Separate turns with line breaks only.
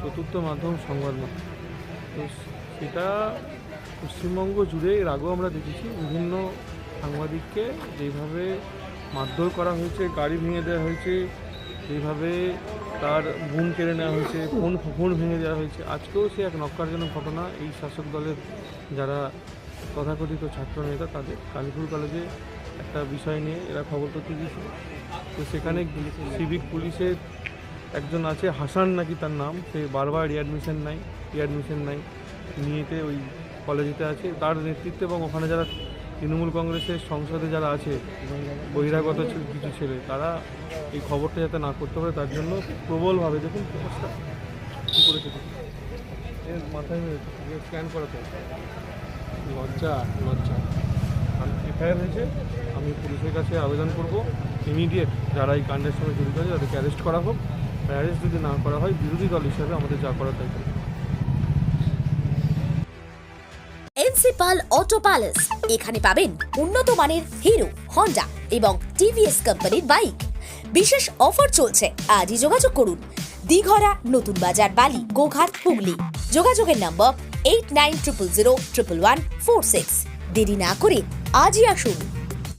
চতুর্থ মাধ্যম সংবাদ মাধ্যম। তো সেটা পশ্চিমবঙ্গ জুড়ে এর আগেও আমরা দেখেছি বিভিন্ন সাংবাদিককে যেভাবে মারধর করা হয়েছে গাড়ি ভেঙে দেওয়া হয়েছে যেভাবে তার বুম কেড়ে নেওয়া হয়েছে ফোন ফোন ভেঙে দেওয়া হয়েছে। আজকেও সে এক নক্কারজনক ঘটনা। এই শাসক দলের যারা তথাকথিত ছাত্র নেতা তাদের কালীপুর কলেজে একটা বিষয় নিয়ে এরা খবর করতে গিয়েছিল তো সেখানে সিভিক পুলিশের একজন আছে হাসান নাকি তার নাম, সে বারবার রিঅ্যাডমিশন নাই রিঅ্যাডমিশন নাই নিয়েতে ওই কলেজেতে আছে। তার নেতৃত্বে এবং ওখানে যারা তৃণমূল কংগ্রেসের সংসদে যারা আছে, বহিরাগত কিছু ছেলে, তারা এই খবরটা যাতে না করতে পারে, তার জন্য প্রবলভাবে দেখুন প্রকাশটা কী করেছে। এর মাথায় স্ক্যান করাতে লজ্জা লজ্জা। আমি এফআইআর হয়েছে, আমি পুলিশের কাছে আবেদন করব। ইমিডিয়েট যারা এই কাণ্ডের সঙ্গে জড়িত আছে, তাদেরকে অ্যারেস্ট করা হোক। অ্যারেস্ট যদি না করা হয়, বিরোধী দল হিসেবে আমাদের যা করার তাই করব।
এনসিপাল অটো প্যালেস। এখানে পাবেন উন্নত মানের হিরো, হন্ডা এবং টিভিএস কোম্পানির বাইক। বিশেষ অফার চলছে, আজই যোগাযোগ করুন। দিঘরা, নতুন বাজার, বালি, গোঘাট, হুগলি। যোগাযোগের number eight nine triple zero triple one four six দেরি না করে আজই আসুন।